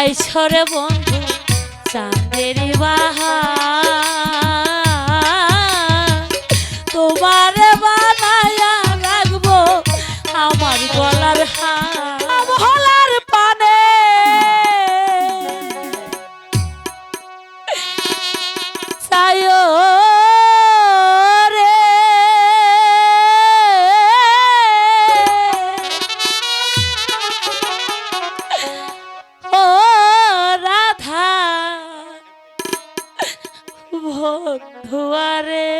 আইসরে বন্ধু চাঁদের বাহা ভোগ ধোয়ারে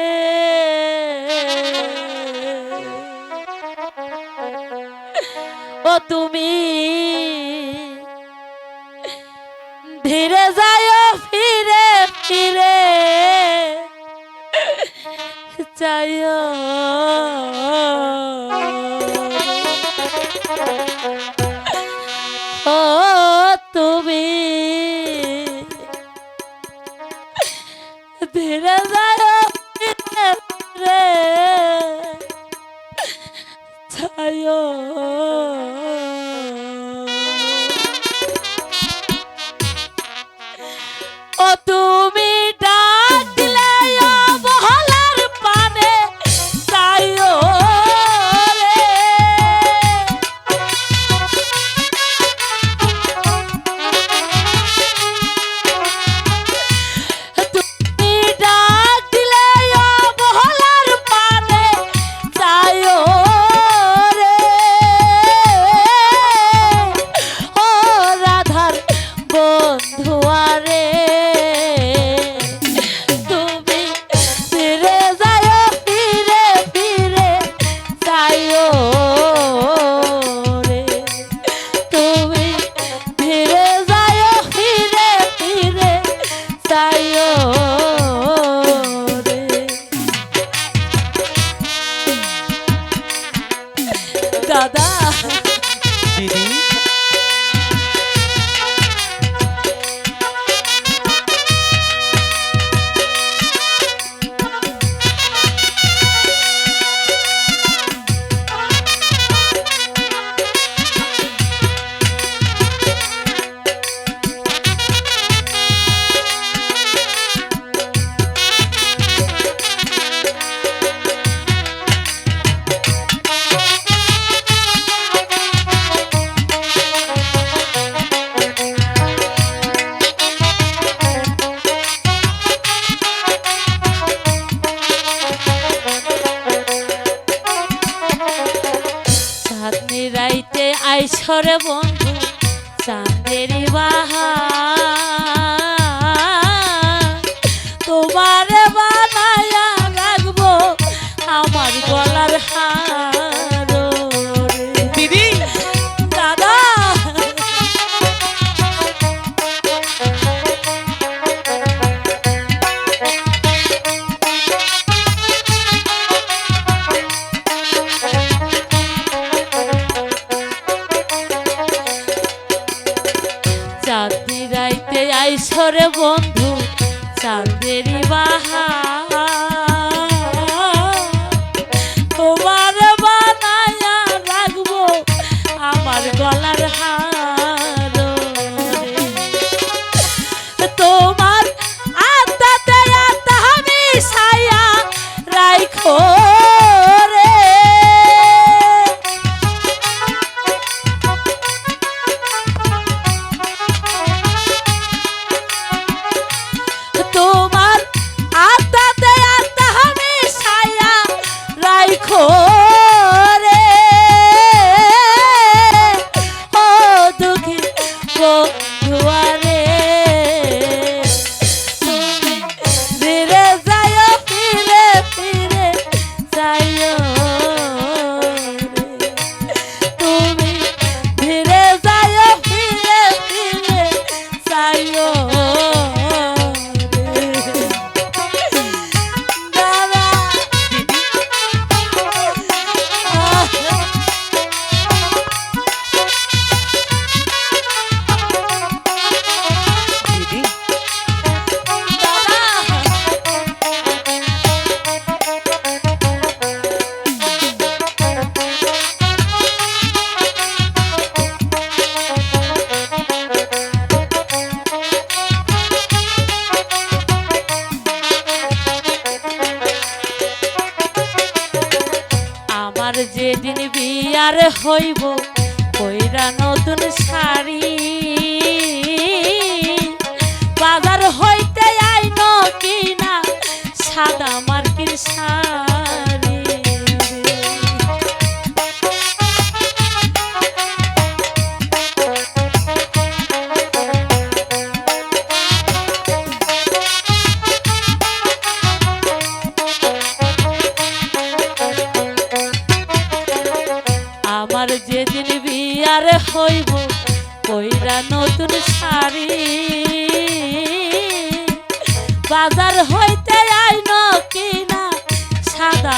ও তুমি ধীরে যায় ফিরে ফিরে। চায় বছরে বন্ধু চাঁদের বাহা পাইছরে বন্ধু চাঁদেরি বাহা হইব কইরা নতুন শাড়ি আমার যেদিন বিয়ার হইব কইরা নতুন শাড়ি। বাজার হইতে আইন কিনা সাদা